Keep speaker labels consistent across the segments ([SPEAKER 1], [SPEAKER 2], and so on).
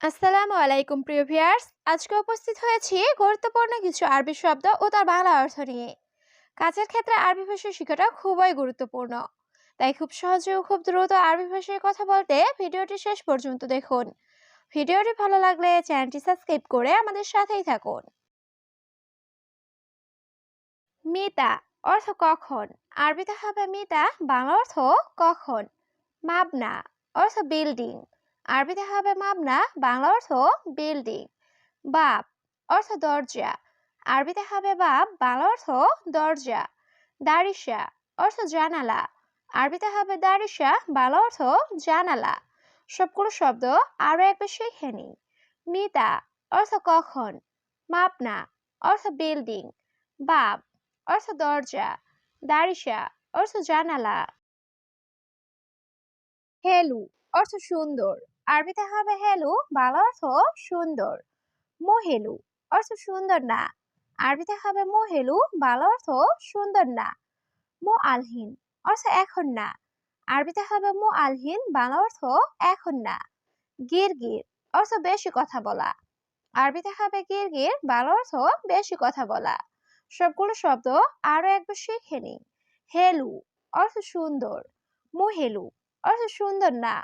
[SPEAKER 1] আসসালামু আলাইকুম, প্রিয় ভিউয়ার্স। আজকে উপস্থিত হয়েছি গুরুত্বপূর্ণ কিছু আরবি শব্দ ও তার বাংলা অর্থ নিয়ে। কাজের ক্ষেত্রে আরবি ভাষা শেখাটা খুবই গুরুত্বপূর্ণ। তাই খুব সহজে ও খুব দ্রুত আরবি ভাষায় কথা বলতে ভিডিওটি শেষ পর্যন্ত দেখুন। ভিডিওটি ভালো লাগলে চ্যানেলটি সাবস্ক্রাইব করে আমাদের সাথেই থাকুন। মিতা অর্থ কখন? আরবিতে হবে মিতা, বাংলা অর্থ কখন? মাবনা অর্থ বিল্ডিং। আরবিতে হবে মাবনা বাংলা অর্থ বিল্ডিং বাপ অর্থ দরজা আরবিতে হবে বাপ, বাংলা অর্থ দরজা দারিসা অর্থ জানালা আরবিতে হবে দারিসা বাংলা অর্থ জানালা, সবগুলো শব্দ আরও একবার শিখে নিই মিতা অর্থ কখন, মাপনা অর্থ বিল্ডিং বাপ অর্থ দরজা দারিসা অর্থ জানালা। হেলু অর্থ সুন্দর। আরবিতে হবে হেলু বাংলা অর্থ সুন্দর। মোহেলু অর্থ সুন্দর না। আরবিতে হবে মোহেলু, বাংলা অর্থ সুন্দর না। মো আলহিন অর্থ এখন না। আরবিতে হবে মো আলহিন বাংলা অর্থ এখন না। গির গির অর্থ বেশি কথা বলা। আরবিতে হবে গির গির বাংলা অর্থ বেশি কথা বলা। সবগুলো শব্দ আরও একবার শিখে নিই। হেলু অর্থ সুন্দর। মোহেলু অর্থ সুন্দর না।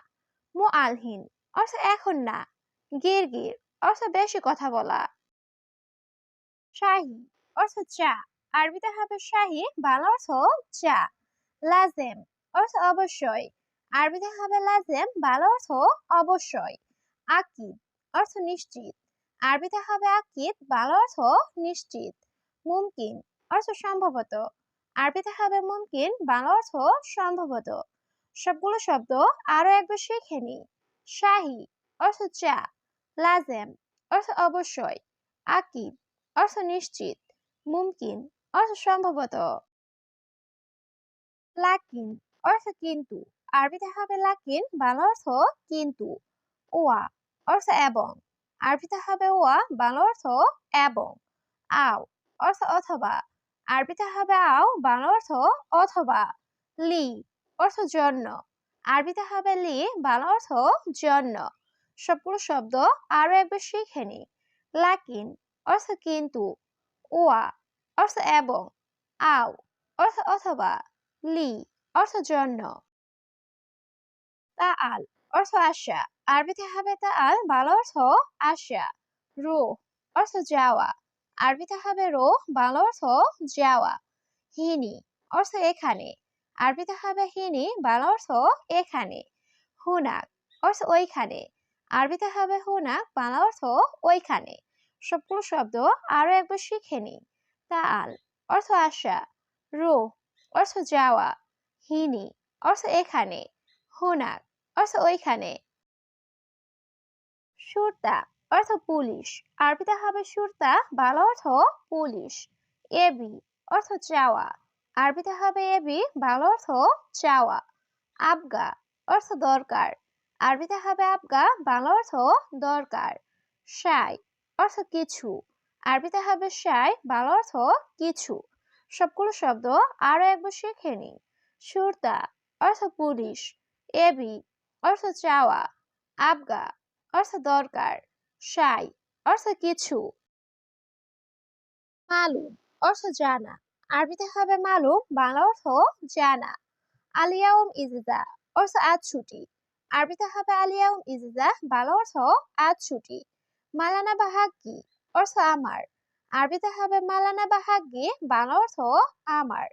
[SPEAKER 1] মো আলহীন অর্থ এখন না। গির গির অর্থ বেশি কথা বলা। শাহি অর্থ চা। আরবিতে হবে শাহি, বাংলা অর্থ চা। লাজেম, অর্থ অবশ্যই। আরবিতে হবে লাজেম, বাংলা অর্থ অবশ্যই। আকিদ, অর্থ নিশ্চিত। আরবিতে হবে আকিদ, বাংলা অর্থ নিশ্চিত। মুমকিন, অর্থ সম্ভবত। আরবিতে হবে মুমকিন, বাংলা অর্থ সম্ভবত। সবগুলো শব্দ আরও একবার শিখে নিই শাহি, অর্থ চা, লাজেম, অর্থ অবশ্যই আকিদ অর্থ নিশ্চিত, মুমকিন, অর্থ সম্ভবত। লাকিন, অর্থ কিন্তু, আরবিতে হবে লাকিন, বাংলা অর্থ কিন্তু, ওয়া, অর্থ এবং, আরবিতে হবে ওয়া, বাংলা অর্থ এবং, আও, অর্থ অথবা, আরবিতে হবে আও, বাংলা অর্থ অথবা, লি, অর্থ জন্য। আরবিতে হবে লি, বাংলা অর্থ জন্য। সবগুলো শব্দ আরও একবার শিখে নি লাকিন অর্থ কিন্তু ওয়া, অর্থ এবং। আও অর্থ অথবা লি, অর্থ জন্য। তা আল অর্থ আশা, আরবিতে হবে তা আল বাংলা অর্থ আশা। রো অর্থ যাওয়া, আরবিতে হবে রো বাংলা অর্থ যাওয়া। হিনি অর্থ এখানে। আরবিতে হবে হিনি বাংলা অর্থ এখানে, হুনাক, অর্থ ওইখানে। আরবিতে হবে হুনাক বাংলা অর্থ ওইখানে। সবগুলো শব্দ আরও একবার শিখে নি তাল, অর্থ আশা। রো অর্থ যাওয়া। হিনি, অর্থ এখানে। হুনাক, অর্থ ওইখানে। সুরতা, অর্থ পুলিশ। আরবিতে হবে সুরতা বাংলা অর্থ পুলিশ। এবি অর্থ চাওয়া আরবিতে হবে এবি বাংলা অর্থ চাওয়া, আবগা অর্থ দরকার। আরবিতে হবে আবগা, বাংলা অর্থ দরকার। সাই অর্থ কিছু, আরবিতে হবে সাই, বাংলা অর্থ কিছু। সবগুলো শব্দ আরও একবার শিখে নি সুরতা অর্থ পুলিশ এবি অর্থ চাওয়া, আবগা অর্থ দরকার। সাই অর্থ কিছু। মালুম অর্থ জানা আরবিতে হবে মালুম, বাংলা অর্থ জানা। আলিয়াউম ইজিজা, অর্থ আজ ছুটি। আরবিতে হবে আলিয়াউম ইজিজা, বাংলা অর্থ আজ ছুটি। মালানা বা হাগ্গি অর্থ আমার। আরবিতে হবে মালানা বা হাগ্গি বাংলা অর্থ আমার।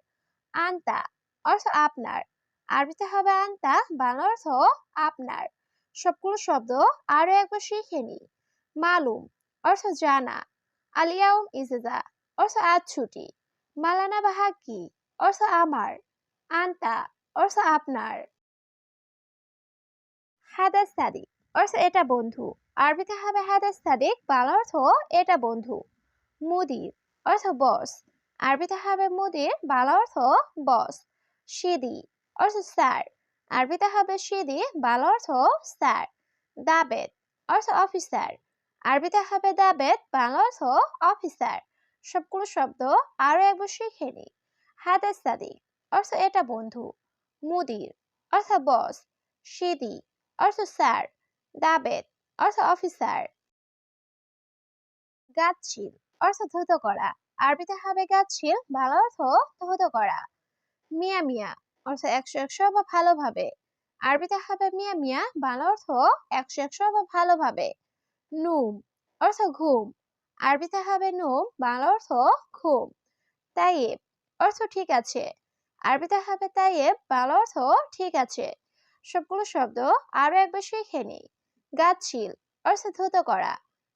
[SPEAKER 1] আন্তা, অর্থ আপনার। আরবিতে হবে আন্তা, বাংলা অর্থ আপনার। সবগুলো শব্দ আরও একবার শিখে নি। মালুম, অর্থ জানা। আলিয়াউম ইজেজা, অর্থ আজ ছুটি। মালানা বা হাগ্গি অর্থ আমার। আন্তা, অর্থ আপনার। হাদাস সাদিক, অর্থ এটা বন্ধু। আরবিতে হবে হাদাস সাদিক, বাংলা অর্থ এটা বন্ধু। মুদির, অর্থ বস। আরবিতে হবে মুদির, বাংলা অর্থ বস। সিদি, অর্থ স্যার। আরবিতে হবে সিদি, বাংলা অর্থ স্যার। দাবেদ, অর্থ অফিসার। আরবিতে হবে দাবেদ, বাংলা অর্থ অফিসার। সবগুলো শব্দ আরও একবার শিখে নি হাদাস সাদিক, অর্থ এটা বন্ধু। মুদির, অর্থ বস। সিদি, অর্থ স্যার। দাবেদ, অর্থ অফিসার। গাছছিল অর্থ ধুত করা। আরবিতে হবে গাছছিল ভালো অর্থ ধুত করা। মিয়া মিয়া, অর্থ একশো একশো বা ভালোভাবে আরবিতে হবে মিয়া মিয়া, ভালো অর্থ একশো একশো বা ভালোভাবে নুম, অর্থ ঘুম। আরবিতে হবে নুম বাংলা অর্থ ঘুম। তাইয়েব, অর্থ ঠিক আছে। আরবিতে হবে তাইয়েব, বাংলা অর্থ ঠিক আছে। সবগুলো শব্দ আরও একবার শিখে নিই। গাছিল, অর্থ ধুত করা।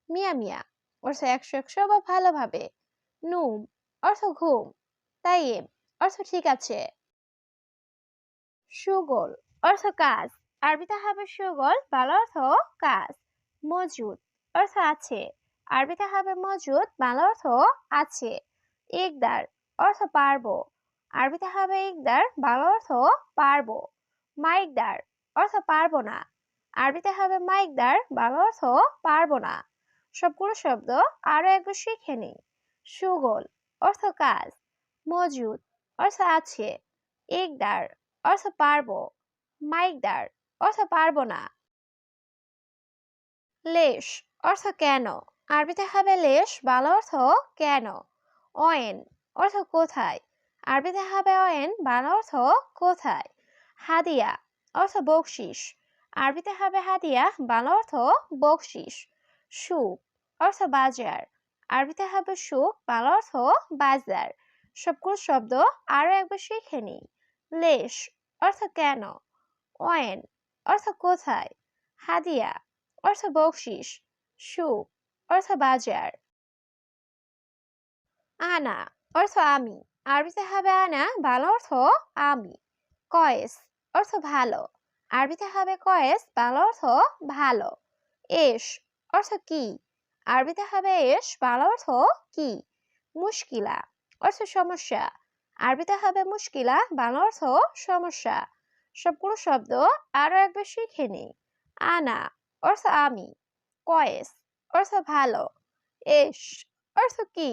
[SPEAKER 1] মিয়া মিয়া, অর্থ একশো একশো বা ভালোভাবে। নুম, অর্থ ঘুম। তাইয়েব, অর্থ ঠিক আছে। সুগোল, অর্থ কাজ। আরবিতে হবে সুগোল, বাংলা অর্থ কাজ। মজুদ, অর্থ আছে। আরবিতে হবে মজুদ, বাংলা অর্থ আছে, ইকদার অর্থ পারব। আরবিতে হবে ইকদার, বাংলা অর্থ পারব। মাইকদার অর্থ পারব না। আরবিতে হবে মাইকদার, বাংলা অর্থ পারব না। সবগুলো শব্দ আরও একবার শিখে নিই। সুগোল অর্থ কাজ, মজুদ অর্থ আছে, ইকদার অর্থ পারব। মাইকদার অর্থ পারব না। লেশ অর্থ কেন? আরবিতে হবে লেশ বাংলা অর্থ কেন? অয়েন অর্থ কোথায়? আরবিতে হবে অয়েন, বাংলা অর্থ কোথায়? হাদিয়া অর্থ বকশিস। আরবিতে হবে হাদিয়া, বাংলা অর্থ বকশিস। সুখ অর্থ বাজার। আরবিতে হবে সুখ বাংলা অর্থ বাজার। সবগুলো শব্দ আরও একবার শিখে নিই। লেশ অর্থ কেন? অয়েন অর্থ কোথায়? হাদিয়া অর্থ বকশিস। সুখ অর্থ বাজার। আনা, অর্থ আমি। আরবিতে হবে আনা, বাংলা অর্থ আমি। কয়েস, অর্থ ভালো। আরবিতে হবে কয়েস, বাংলা অর্থ ভালো। এস, অর্থ কি? আরবিতে হবে এস, বাংলা অর্থ কি? মুশকিলা, অর্থ সমস্যা। আরবিতে হবে মুশকিলা, বাংলা অর্থ সমস্যা। সবগুলো শব্দ আরও একবার শিখে নিই। আনা, অর্থ আমি। কয়েস অর্থ ভালো। এস অর্থ কি?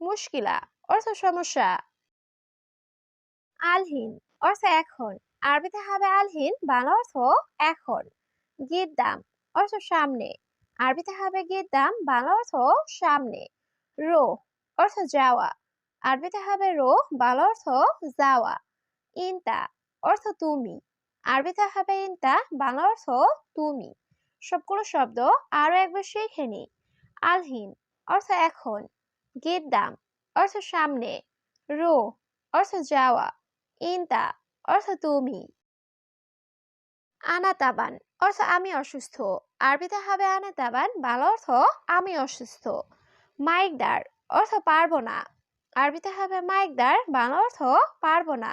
[SPEAKER 1] মুশকিলা, অর্থ সমস্যা। আলহীন, অর্থ এখন। আরবিতে হবে আলহীন, বাংলা অর্থ এখন। গিদ্দাম অর্থ সামনে। আরবিতে হবে গিদ্দাম বাংলা অর্থ সামনে। রো অর্থ যাওয়া। আরবিতে হবে রো বাংলা অর্থ যাওয়া। ইনতা, অর্থ তুমি। আরবিতে হবে ইনতা, বাংলা অর্থ তুমি। সবগুলো শব্দ আরও একবার শিখে নি আলহীন, অর্থ এখন। গিদ্দাম অর্থ সামনে। রো, অর্থ যাওয়া। ইনতা, অর্থ তুমি। আনাতাবান, অর্থ আমি অসুস্থ। আরবিতে হবে আনাতাবান, বাংলা অর্থ আমি অসুস্থ। মাইকদার, অর্থ পারব না। আরবিতে হবে মাইকদার, বাংলা অর্থ পারব না।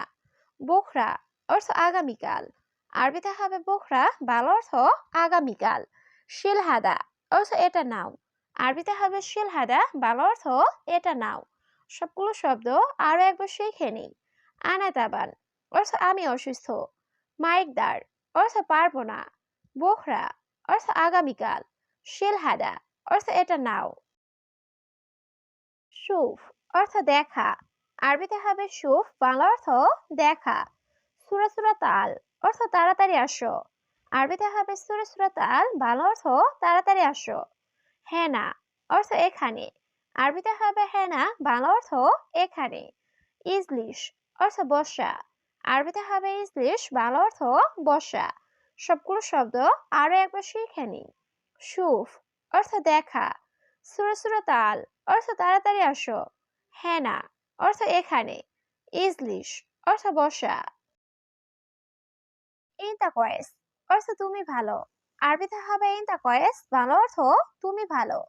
[SPEAKER 1] বোখরা, অর্থ আগামীকাল। আরবিতে হবে বোখরা, বাংলা অর্থ আগামীকাল শিলহাদা অর্থ এটা নাও। আরবিতে হবে শিলহাদা, বাল অর্থ এটা নাও। সবগুলো শব্দ আরও একবার শিখে নিই। আনাতাবান অর্থ আমি অসুস্থ। মাইকদার অর্থ পারব না। বোখরা অর্থ আগামীকাল শিলহাদা অর্থ এটা নাও। সুফ অর্থ দেখা। আরবিতে হবে সুফ, বাংলা অর্থ দেখা। সুরা সুরা তাল অর্থ তাড়াতাড়ি আসো। আরবিতে হবে সুরা সুরা তাল বাংলা অর্থ তাড়াতাড়ি আসো। হেনা অর্থ এখানে। আরবিতে হবে হেনা, বাংলা অর্থ এখানে। ইজলিশ অর্থ বসা। আরবিতে হবে ইজলিশ, বাংলা অর্থ বসা। সবগুলো শব্দ আরও একবার শিখে নিই সুফ অর্থ দেখা। সুরা সুরা তাল অর্থ তাড়াতাড়ি আসো। হেনা অর্থ এখানে। ইজলিশ অর্থ বসা। ইনতা কয়েস অর্থ তুমি ভালো। আরবিতে হবে ইনতা কয়েস বাংলা অর্থ তুমি ভালো।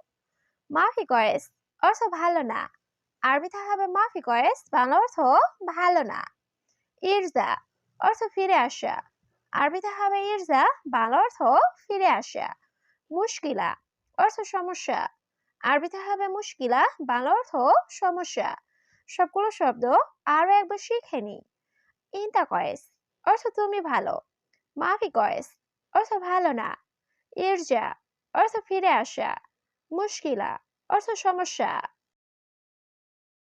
[SPEAKER 1] মাফি কয়েস অর্থ ভালো না। আরবিতে হবে মাফি কয়েস বাংলা অর্থ ভালো না। ইরজা, অর্থ ফিরে আসা। আরবিতে হবে ইরজা বাংলা অর্থ ফিরে আসা। মুশকিলা, অর্থ সমস্যা। আরবিতে হবে মুশকিলা বাংলা অর্থ সমস্যা। সবগুলো শব্দ আরও একবার শিখে নি ইনতা কয়েস অর্থ তুমি ভালো। মাফি কয়েস অর্থ ভালো না। ইরজা অর্থ ফিরে আসা। মুশকিলা অর্থ সমস্যা।